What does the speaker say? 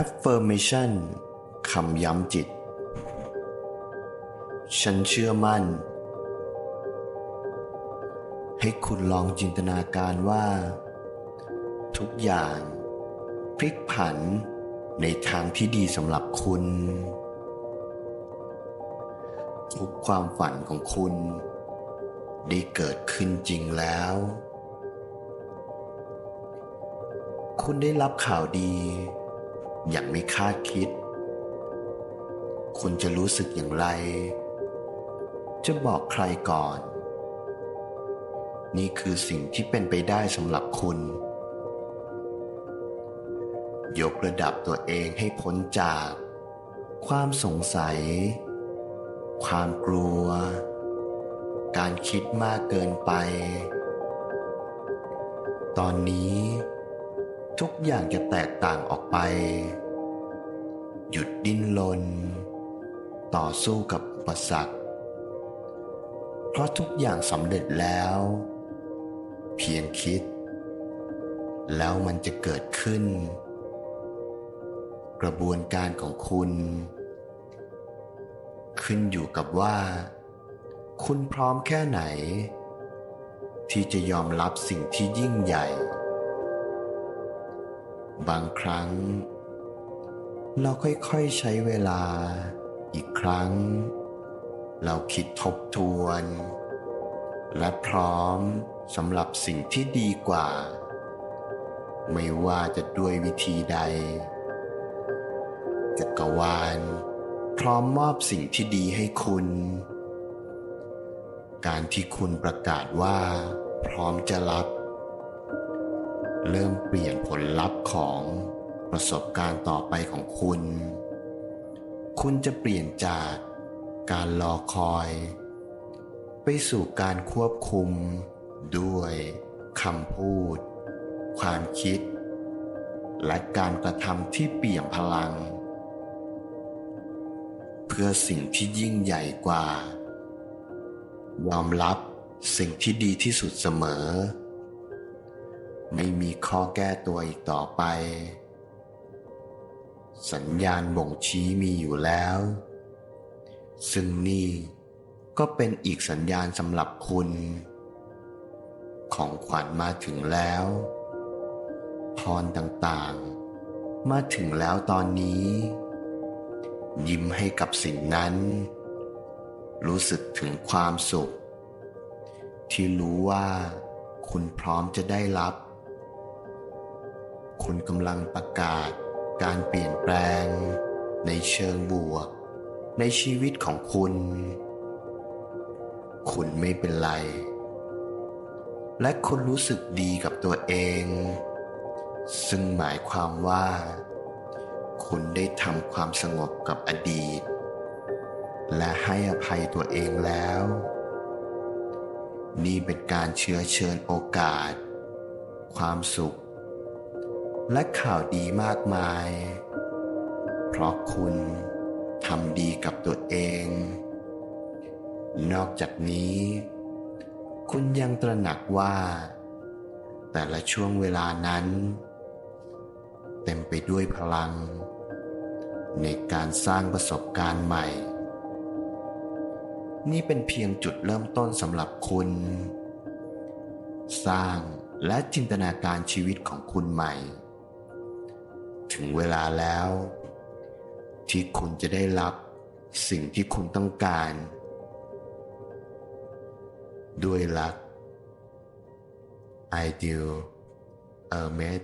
affirmation คำย้ำจิต ฉันเชื่อมั่น ให้คุณลองจินตนาการว่า ทุกอย่างพลิกผันในทางที่ดีสำหรับคุณ ทุกความฝันของคุณ ได้เกิดขึ้นจริงแล้ว คุณได้รับข่าวดี อย่างไม่คาดคิด คุณจะรู้สึกอย่างไร จะบอกใครก่อน นี่คือสิ่งที่เป็นไปได้สำหรับคุณ ยกระดับตัวเองให้พ้นจาก ความสงสัย ความกลัว การคิดมากเกินไป ตอนนี้ ทุกอย่างจะแตกต่างออกไป หยุดดิ้นรนต่อสู้กับอุปสรรค เพราะทุกอย่างสำเร็จแล้ว เพียงคิด แล้วมันจะเกิดขึ้น กระบวนการของคุณ ขึ้นอยู่กับว่า คุณพร้อมแค่ไหน ที่จะยอมรับสิ่งที่ยิ่งใหญ่ บางครั้ง เราค่อยๆใช้เวลา อีกครั้ง เราคิดทบทวน และพร้อมสำหรับสิ่งที่ดีกว่า ไม่ว่าจะด้วยวิธีใดจักรวาล พร้อมมอบสิ่งที่ดีให้คุณ การที่คุณประกาศว่า พร้อมจะรับ เริ่มเปลี่ยนผลลัพธ์ของประสบการณ์ต่อไปของคุณ คุณจะเปลี่ยนจากการรอคอย ไปสู่การควบคุม ด้วยคำพูด ความคิด และการกระทำที่เปี่ยมพลัง เพื่อสิ่งที่ยิ่งใหญ่กว่า ยอมรับสิ่งที่ดีที่สุดเสมอ ไม่มีข้อแก้ตัวอีกต่อไป สัญญาณบ่งชี้มีอยู่แล้ว ซึ่งนี่ก็เป็นอีกสัญญาณสำหรับคุณ ของขวัญมาถึงแล้ว พรต่างๆ มาถึงแล้วตอนนี้ ยิ้มให้กับสิ่งนั้น รู้สึกถึงความสุข ที่รู้ว่าคุณพร้อมจะได้รับ คุณกำลังประกาศการเปลี่ยนแปลง ในเชิงบวก ในชีวิตของคุณ คุณไม่เป็นไร และคุณรู้สึกดีกับตัวเอง ซึ่งหมายความว่า คุณได้ทำความสงบกับอดีต และให้อภัยตัวเองแล้ว นี่เป็นการเชื้อเชิญโอกาส ความสุข และข่าวดีมากมาย เพราะคุณทำดีกับตัวเอง นอกจากนี้ คุณยังตระหนักว่า แต่ละช่วงเวลานั้น เต็มไปด้วยพลัง ในการสร้างประสบการณ์ใหม่ นี่เป็นเพียงจุดเริ่มต้นสำหรับคุณ สร้างและจินตนาการชีวิตของคุณใหม่ ถึงเวลาแล้ว ที่คุณจะได้รับสิ่งที่คุณต้องการ ด้วยรัก Ideal เอเมด